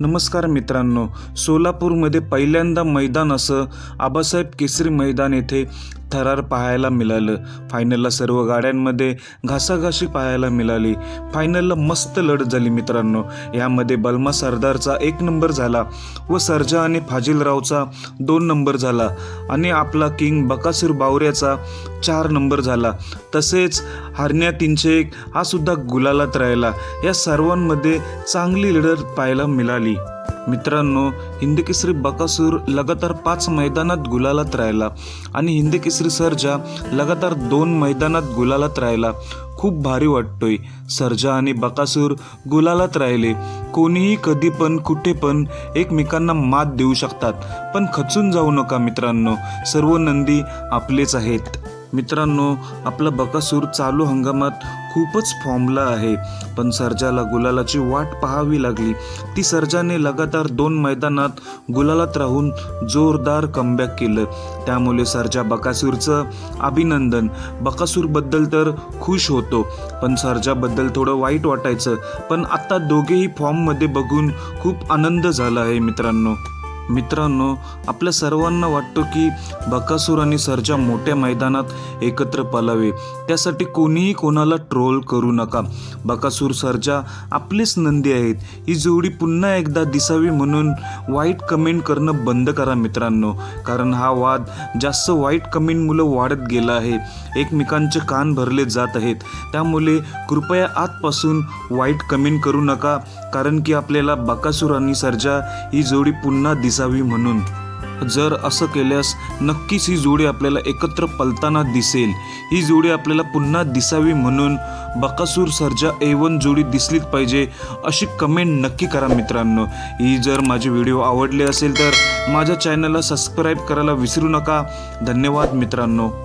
नमस्कार मित्रांनो सोलापूरमध्ये पहिल्यांदा मैदान असं आबासाहेब केसरी मैदान येथे थरार पाहायला मिळालं. फायनलला सर्व गाड्यांमध्ये घासाघाशी पाहायला मिळाली. फायनलला मस्त लढत झाली मित्रांनो. यामध्ये बलमा सरदारचा एक नंबर झाला व सर्जा आणि फाजिलरावचा दोन नंबर झाला आणि आपला किंग बकासूर बावऱ्याचा चार नंबर झाला. तसेच हरण्या तीनशे एक हा सुद्धा गुलालात राहिला. या सर्वांमध्ये चांगली लढत पाहायला मिळाली. मित्रांनो हिंदकेसरी बकासूर लगातार पाच मैदानात गुलालात राहिला आणि हिंदकेसरी सर्जा लगातार दोन मैदानात गुलालात राहिला. खूप भारी वाटतोय. सर्जा आणि बकासूर गुलालात राहिले. कोणीही कधी पण कुठे पण एकमेकांना मात देऊ शकतात. पण खचून जाऊ नका मित्रांनो. सर्व नंदी आपलेच आहेत. मित्रांनो आपलं बकासूर चालू हंगामात खूपच फॉर्मला आहे. पण सर्जाला गुलालाची वाट पाहावी लागली. ती सर्जाने लगातार दोन मैदानात गुलालात राहून जोरदार कमबॅक केलं. त्यामुळे सर्जा बकासूरचं अभिनंदन. बकासूरबद्दल तर खुश होतो. पण सर्जाबद्दल थोडं वाईट वाटायचं. पण आत्ता दोघेही फॉर्ममध्ये बघून खूप आनंद झाला आहे मित्रांनो. मित्रांनो आपल्या सर्वांना वाटतो की बकासूर आणि सरजा मोठ्या मैदानात एकत्र पलावे. त्यासाठी कोणीही कोणाला ट्रोल करू नका. बकासूर सरजा आपलेच नंदी आहेत. ही जोडी पुन्हा एकदा दिसावी म्हणून वाईट कमेंट करणं बंद करा मित्रांनो. कारण हा वाद जास्त वाईट कमेंट मुलं वाढत गेला आहे. एकमेकांचे कान भरले जात आहेत. त्यामुळे कृपया आजपासून वाईट कमेंट करू नका. कारण की आपल्याला बकासूर आणि सरजा ही जोडी पुन्हा दिस दिसावी म्हणून. जर असं केल्यास नक्कीच ही जोडी आपल्याला एकत्र पलताना दिसेल. ही जोडी आपल्याला पुन्हा दिसावी म्हणून बकासूर सर्जा एवन जोडी दिसलीच पाहिजे अशी कमेंट नक्की करा मित्रांनो. ही जर माझे व्हिडिओ आवडले असेल तर माझ्या चॅनलला सबस्क्राईब करायला विसरू नका. धन्यवाद मित्रांनो.